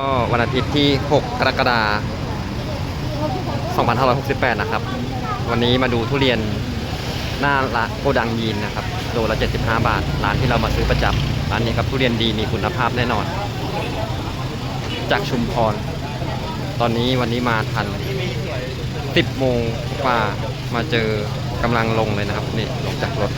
ก็วันอาทิตย์ที่ 6 กรกฎาคม 2568 นะครับ วันนี้มาดูทุเรียนหน้าละโกดังยีนนะครับ โลละ 75 บาท ร้านที่เรามาซื้อประจำร้านนี้ครับทุเรียนดีมีคุณภาพแน่นอน จากชุมพร ตอนนี้วันนี้มาทัน 10 โมงกว่ามาเจอกำลังลงเลยนะครับ นี่ลงจากรถ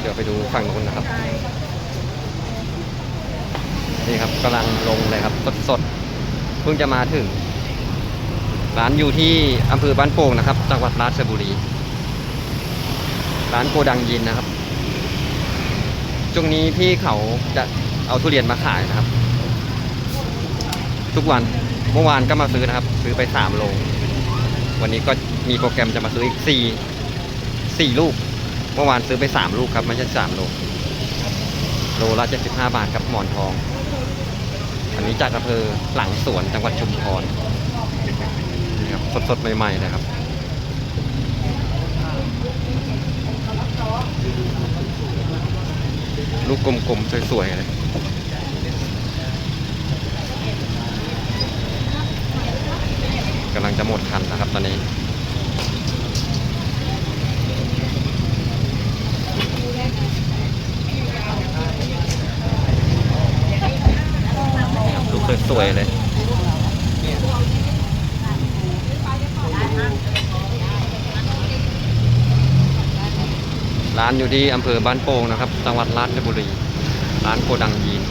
เดี๋ยวไปดูฝั่งนู้นนะครับ นี่ครับกำลังลงเลยครับสดสดๆ เพิ่งจะมาถึง ร้านอยู่ที่อำเภอบ้านโป่งนะครับ จังหวัดราชบุรี ร้านโกดังยินนะครับช่วงนี้พี่เขาจะเอาทุเรียนมาขายนะครับ ทุกวันเมื่อวานก็มาซื้อนะครับ ซื้อไปสามโล วันนี้ก็มีโปรแกรมจะมาซื้ออีกสี่สี่ลูก เมื่อวานซื้อไปสามลูกครับ ไม่ใช่สามโลโลละเจ็ดสิบห้าบาทครับหมอนทอง อันนี้จากอำเภอหลังสวนจังหวัดชุมพรนี่ครับสดๆ ใหม่ๆเลยครับลูกกลมๆ สวยๆเลยำลังจะหมดคันนะครับตอนนี้ลูสวยๆเลยร้านอยู่ที่อำเภอบ้านโป่งนะครับ จังหวัดราชบุรี ร้านโกดังยีน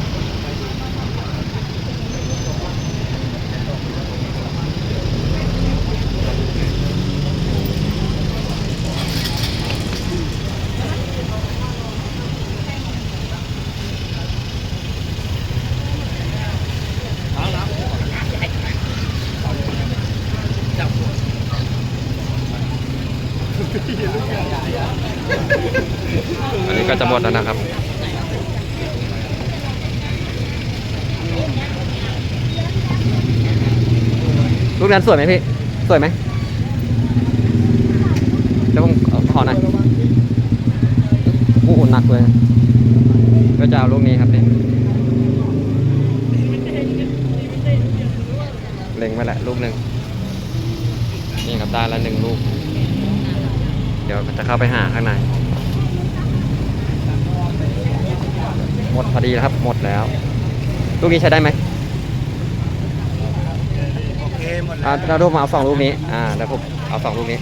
อันนี้ก็จะหมดแล้วนะครับลูกนั้นสวยไหมพี่ สวยไหมเดี๋ยวผมขอหน่อยโอ้โหหนักเลย ก็จะเอาลูกนี้ครับนี่เล็งไว้แหละลูกหนึ่งนี่ครับได้แล้วหนึ่งลูก เดี๋ยวจะเข้าไปหาข้างใน หมดพอดีแล้วครับ หมดแล้ว ลูกนี้ใช้ได้ไหมโอเคหมดอ่าแล้วเราลูกมาเอาสองลูกนี้ อ่าแล้วผมเอาสองลูกนี้